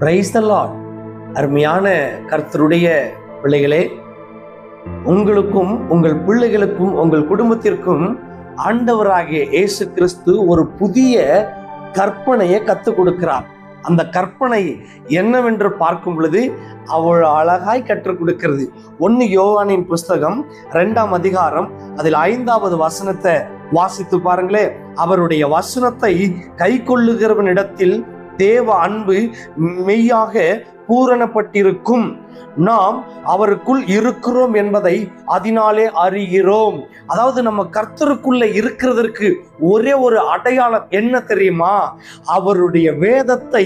Price அருமையான கர்த்தருடைய பிள்ளைகளே உங்களுக்கும் உங்கள் பிள்ளைகளுக்கும் உங்கள் குடும்பத்திற்கும் ஆண்டவராகிய இயேசு கிறிஸ்து ஒரு புதிய கற்பனையை கற்றுக் கொடுக்கிறார். அந்த கற்பனை என்னவென்று பார்க்கும் பொழுது அவள் அழகாய் கற்றுக் கொடுக்கிறது. ஒன்று யோகானின் புஸ்தகம் ரெண்டாம் அதிகாரம் அதில் ஐந்தாவது வசனத்தை வாசித்து பாருங்களே அவருடைய வசனத்தை கை கொள்ளுகிறவனிடத்தில் தேவ அன்பு மெய்யாக பூரணப்பட்டிருக்கும். நாம் அவருக்குள் இருக்கிறோம் என்பதை அதனாலே அறிகிறோம். அதாவது நம்ம கர்த்தருக்குள்ள இருக்கிறதற்கு ஒரே ஒரு அடையாளம் என்ன தெரியுமா? அவருடைய வேதத்தை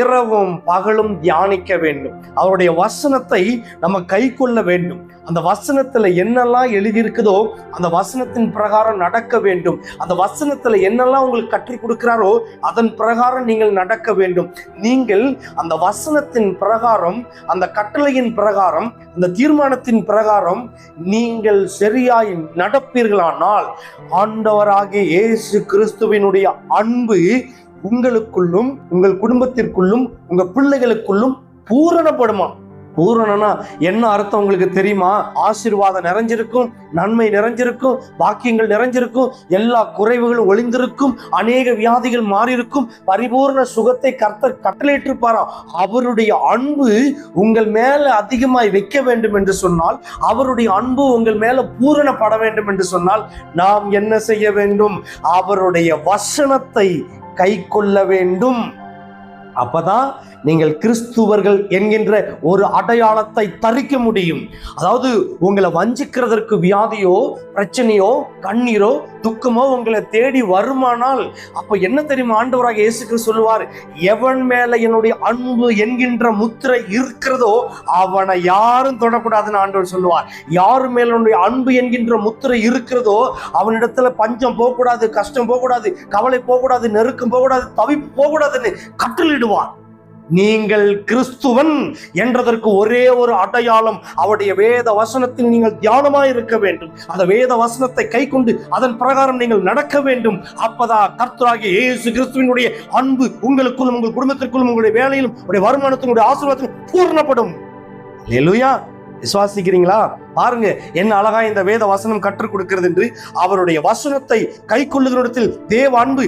இரவும் பகலும் தியானிக்க வேண்டும். அவருடைய வசனத்தை நம்ம கை கொள்ள வேண்டும். அந்த வசனத்துல என்னெல்லாம் எழுதியிருக்குதோ அந்த வசனத்தின் பிரகாரம் நடக்க வேண்டும். அந்த வசனத்துல என்னெல்லாம் உங்களுக்கு கற்றுக் கொடுக்கிறாரோ அதன் பிரகாரம் நீங்கள் நடக்க வேண்டும். நீங்கள் அந்த வசனத்தின் பிரகாரம் அந்த கட்டளையின் பிரகாரம் அந்த தீர்மானத்தின் பிரகாரம் நீங்கள் சரியாய் நடப்பீர்களானால் ஆண்டவராகிய இயேசு கிறிஸ்துவினுடைய அன்பு உங்களுக்குள்ளும் உங்கள் குடும்பத்திற்குள்ளும் உங்க பிள்ளைகளுக்குள்ளும் பூரணப்படுமா? பூரணனா என்ன அர்த்தம் உங்களுக்கு தெரியுமா? ஆசீர்வாதம் நிறைஞ்சிருக்கும் நன்மை நிறைஞ்சிருக்கும் பாக்கியங்கள் நிறைஞ்சிருக்கும் எல்லா குறைவுகளும் ஒளிந்திருக்கும் அநேக வியாதிகள் மாறியிருக்கும் பரிபூர்ண சுகத்தை கர்த்தர் கட்டளையிட்டிருப்பாராம் அவருடைய அன்பு உங்கள் மேல அதிகமாய் வைக்க வேண்டும் என்று சொன்னால் அவருடைய அன்பு உங்கள் மேல பூரணப்பட வேண்டும் என்று சொன்னால் நாம் என்ன செய்ய வேண்டும்? அவருடைய வசனத்தை கை கொள்ள வேண்டும். அப்பதான் நீங்கள் கிறிஸ்துவர்கள் என்கின்ற ஒரு அடையாளத்தை தரிக்க முடியும். அதாவது உங்களை வஞ்சிக்கிறதற்கு வியாதியோ பிரச்சனையோ கண்ணீரோ துக்கமோ உங்களை தேடி வருமானால் அப்ப என்ன தெரியுமா? ஆண்டவராக இயேசுக்கு சொல்லுவார் எவன் மேல என்னுடைய அன்பு என்கின்ற முத்திரை இருக்கிறதோ அவனை யாரும் தொடக்கூடாதுன்னு ஆண்டவர் சொல்லுவார். யார் மேல என்னுடைய அன்பு என்கின்ற முத்திரை இருக்கிறதோ அவனிடத்துல பஞ்சம் போகக்கூடாது கஷ்டம் போகக்கூடாது கவலை போகக்கூடாது நெருக்கம் போகக்கூடாது தவிப்பு போகக்கூடாதுன்னு விடுவார் நீங்கள் கிறிஸ்துவன் என்றதற்கு ஒரே ஒரு அடையாளம் அவருடைய வேத வசனத்தில் நீங்கள் தியானமாய் இருக்க வேண்டும். அந்த வேத வசனத்தை கை கொண்டு அதன் பிரகாரம் நீங்கள் நடக்க வேண்டும். அப்பதா கர்த்தராகிய இயேசு கிறிஸ்துவினுடைய அன்பு உங்களுக்குள்ளும் உங்கள் குடும்பத்திற்குள்ளும் உங்களுடைய வேலையிலும் உங்களுடைய வருமானத்தினுடைய ஆசீர்வாதத்திலும் பூரணப்படும். லெலுயா விசுவாசிக்கிறீங்களா? பாருங்க என்ன அழகா இந்த வேத வசனம் கற்றுக் கொடுக்கிறது என்று. அவருடைய வசனத்தை கை கொள்ளுகிறத்தில் தேவ அன்பு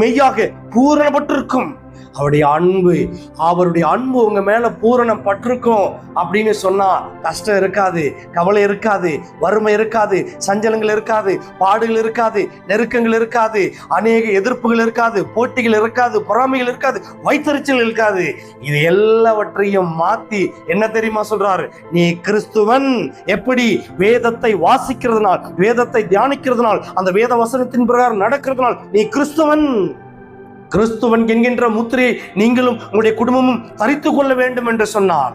மெய்யாக பூரணப்பட்டிருக்கும். அவருடைய அன்பு அவருடைய அன்பு உங்க மேல பூரணம் பட்டிருக்கும் அப்படின்னு சொன்னா கஷ்டம் இருக்காது கவலை இருக்காது வறுமை இருக்காது சஞ்சலங்கள் இருக்காது பாடுகள் இருக்காது நெருக்கங்கள் இருக்காது அநேக எதிர்ப்புகள் இருக்காது போட்டிகள் இருக்காது பொறாமைகள் இருக்காது வைத்தறிச்சல் இருக்காது. இது எல்லாவற்றையும் மாத்தி என்ன தெரியுமா சொல்றாரு? நீ கிறிஸ்துவன். எப்படி? வேதத்தை வாசிக்கிறதுனால் வேதத்தை தியானிக்கிறதுனால் அந்த வேத வசனத்தின் பிரகாரம் நடக்கிறதுனால் நீ கிறிஸ்துவன். கிறிஸ்துவன் என்கின்ற முத்திரையை நீங்களும் உங்களுடைய குடும்பமும் தரித்து கொள்ள வேண்டும் என்று சொன்னார்.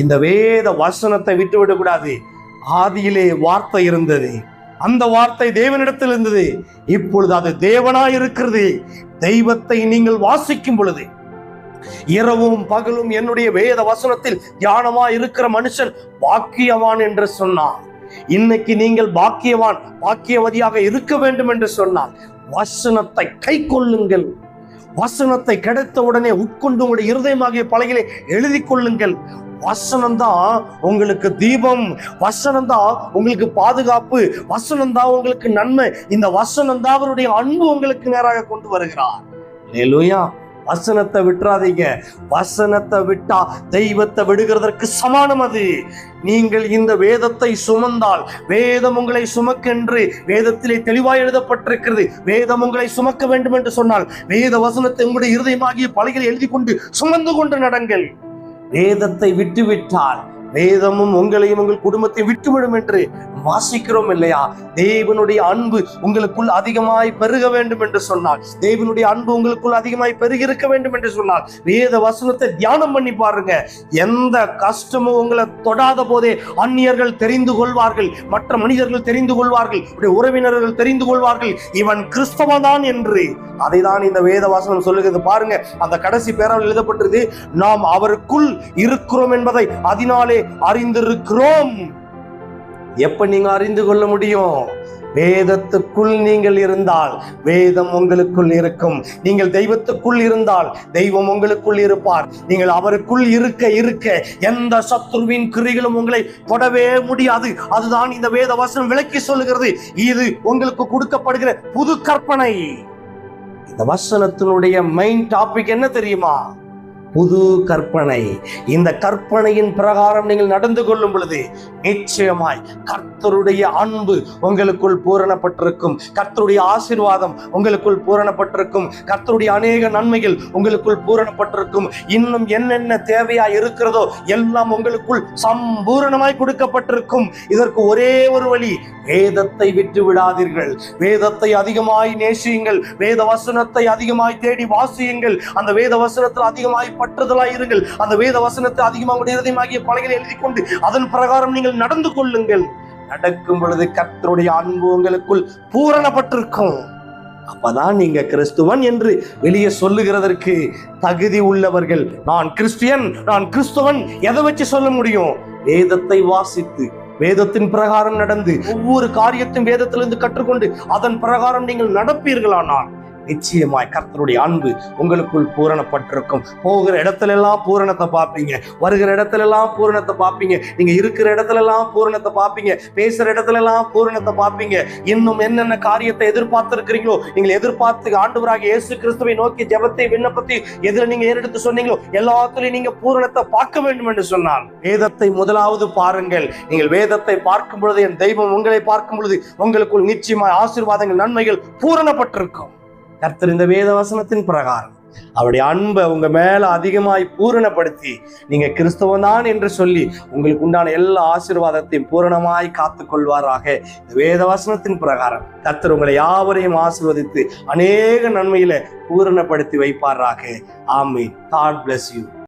இந்த வேத வசனத்தை விட்டுவிடக்கூடாது ஆதியிலே வார்த்தை இருந்தது. அந்த வார்த்தை தேவனிடத்தில் இருந்தது. இப்பொழுது அது தேவனாய் இருக்கிறது. தெய்வத்தை நீங்கள் வாசிக்கும் பொழுது இரவும் பகலும் என்னுடைய வேத வசனத்தில் தியானமா இருக்கிற மனுஷன் பாக்கியவான் என்று சொன்னார். இன்னைக்கு நீங்கள் பாக்கியவான் பாக்கியவதியாக இருக்க வேண்டும் என்று சொன்னால் வசனத்தை கை கொள்ளுங்கள். வசனத்தை கிடைத்த உடனே உட்கொண்டு உங்களுடைய இருதயமாகிய பலகையிலே எழுதி கொள்ளுங்கள். வசனம்தான் உங்களுக்கு தீபம். வசனம்தான் உங்களுக்கு பாதுகாப்பு. வசனம்தான் உங்களுக்கு நன்மை. இந்த வசனம்தான் அவருடைய அன்பு உங்களுக்கு நேராக கொண்டு வருகிறார். லேலுயா வசனத்தை விட்டுறாதீங்க. வசனத்தை விட்டா தெய்வத்தை விடுகிறதற்கு சமானம் அது. நீங்கள் இந்த வேதத்தை சுமந்தால் வேதம் உங்களை சுமக்கென்று வேதத்திலே தெளிவாய் எழுதப்பட்டிருக்கிறது. வேதம் உங்களை சுமக்க வேண்டும் என்று சொன்னால் வேத வசனத்தை உங்களுடைய இருதயமாகிய பலகையில் எழுதி கொண்டு சுமந்து கொண்டு நடங்கள். வேதத்தை விட்டுவிட்டால் வேதமும் உங்களையும் உங்கள் குடும்பத்தை விட்டுவிடும் என்று வாசிக்கிறோம் இல்லையா? தேவனுடைய அன்பு உங்களுக்குள் அதிகமாய் பெருக வேண்டும் என்று சொன்னால் தேவனுடைய அன்பு உங்களுக்குள் அதிகமாய் பெருகி இருக்க வேண்டும் என்று சொன்னால் வேத வசனத்தை தியானம் பண்ணி பாருங்க. எந்த கஷ்டமும் உங்களை தொடாத போதே அந்நியர்கள் தெரிந்து கொள்வார்கள் மற்ற மனிதர்கள் தெரிந்து கொள்வார்கள் உறவினர்கள் தெரிந்து கொள்வார்கள். இவன் கிறிஸ்தவன் என்று. அதை தான் இந்த வேத வசனம் சொல்லுகிறது. பாருங்க அந்த கடைசி பேரால் எழுதப்பட்டிருக்கு நாம் அவருக்குள் இருக்கிறோம் என்பதை அதனாலே அறிந்திருக்கிறோம். எப்ப நீங்க அறிந்து கொள்ள முடியும்? வேதத்துக்குள் நீங்கள் இருந்தால் வேதம் உங்களுக்குள் இருக்கும். நீங்கள் தெய்வத்துக்குள் இருந்தால் தெய்வம் உங்களுக்குள் இருப்பார். நீங்கள் அவருக்குள் இருக்க இருக்க எந்த சத்ருவின் கிரிகளும் உங்களை தொடவே முடியாது. அதுதான் இந்த வேத வசனம் விளக்கி சொல்லுகிறது. இது உங்களுக்கு கொடுக்கப்படுகிற புது கற்பனை. இந்த வசனத்தினுடைய மெயின் டாபிக் என்ன தெரியுமா? புது கற்பனை. இந்த கற்பனையின் பிரகாரம் நீங்கள் நடந்து கொள்ளும் பொழுது நிச்சயமாய் கர்த்தருடைய அன்பு உங்களுக்குள் பூரணப்பட்டிருக்கும். கர்த்தருடைய ஆசீர்வாதம் உங்களுக்குள் பூரணப்பட்டிருக்கும். கர்த்தருடைய அநேக நன்மைகள் உங்களுக்குள் பூரணப்பட்டிருக்கும். இன்னும் என்னென்ன தேவையா இருக்கிறதோ எல்லாம் உங்களுக்குள் சம்பூரணமாய் கொடுக்கப்பட்டிருக்கும். இதற்கு ஒரே ஒரு வழி வேதத்தை விட்டு விடாதீர்கள் வேதத்தை அதிகமாய் நேசியுங்கள். வேத வசனத்தை அதிகமாய் தேடி வாசியுங்கள். அந்த வேத வசனத்தில் அதிகமாய் பற்றுதலாய் இருங்கள். அந்த வேத வசனத்தை அதிகமாக உங்களுடைய இருதயமாகிய பலகையில் எழுதி கொண்டு அதன் பிரகாரம் நீங்கள் நடந்து கொள்ளுங்கள். நடக்கும் பொழுது கர்த்தருடைய அன்பு உங்களுக்குள் பூரணப்பட்டிருக்கும். அப்பதான் நீங்க கிறிஸ்துவன் என்று வெளியே சொல்லுகிறதற்கு தகுதி உள்ளவர்கள். நான் கிறிஸ்டியன் நான் கிறிஸ்துவன். எதை வச்சு சொல்ல முடியும்? வேதத்தை வாசித்து வேதத்தின் பிரகாரம் நடந்து ஒவ்வொரு காரியத்தையும் வேதத்திலிருந்து கற்றுக்கொண்டு அதன் பிரகாரம் நீங்கள் நடப்பீர்களானால் நிச்சயமாய் கர்த்தருடைய அன்பு உங்களுக்குள் பூரணப்பட்டிருக்கும். போகிற இடத்துல எல்லாம் பூரணத்தை பார்ப்பீங்க. வருகிற இடத்துல எல்லாம் பூரணத்தை பார்ப்பீங்க. நீங்க இருக்கிற இடத்துல எல்லாம் பூரணத்தை பார்ப்பீங்க. பேசுற இடத்துல எல்லாம் பூரணத்தை பார்ப்பீங்க. இன்னும் என்னென்ன காரியத்தை எதிர்பார்த்திருக்கிறீங்களோ நீங்கள் எதிர்பார்த்து ஆண்டவராக இயேசு கிறிஸ்துவை நோக்கி ஜெபத்தை விண்ணப்பத்தை எதிர நீங்க ஏறெடுத்து சொன்னீங்களோ எல்லாத்துலையும் நீங்க பூரணத்தை பார்க்க வேண்டும் என்று சொன்னார். வேதத்தை முதலாவது பாருங்கள். நீங்கள் வேதத்தை பார்க்கும் பொழுது என் தெய்வம் உங்களை பார்க்கும் பொழுது உங்களுக்குள் நிச்சயமாய் ஆசீர்வாதங்கள் நன்மைகள் பூரணப்பட்டிருக்கும். கர்த்தர் இந்த வேத வசனத்தின் பிரகாரம். அவருடைய அன்பை உங்க மேல அதிகமாய் பூரணப்படுத்தி நீங்க கிறிஸ்தவன் தான் என்று சொல்லி உங்களுக்கு உண்டான எல்லா ஆசீர்வாதத்தையும் பூரணமாய் காத்துக் கொள்வாராக. இந்த வேத வசனத்தின் பிரகாரம் கர்த்தர் உங்களை யாவரையும் ஆசீர்வதித்து அநேக நன்மையில பூரணப்படுத்தி வைப்பாராக. ஆமே காட் பிளஸ் யூ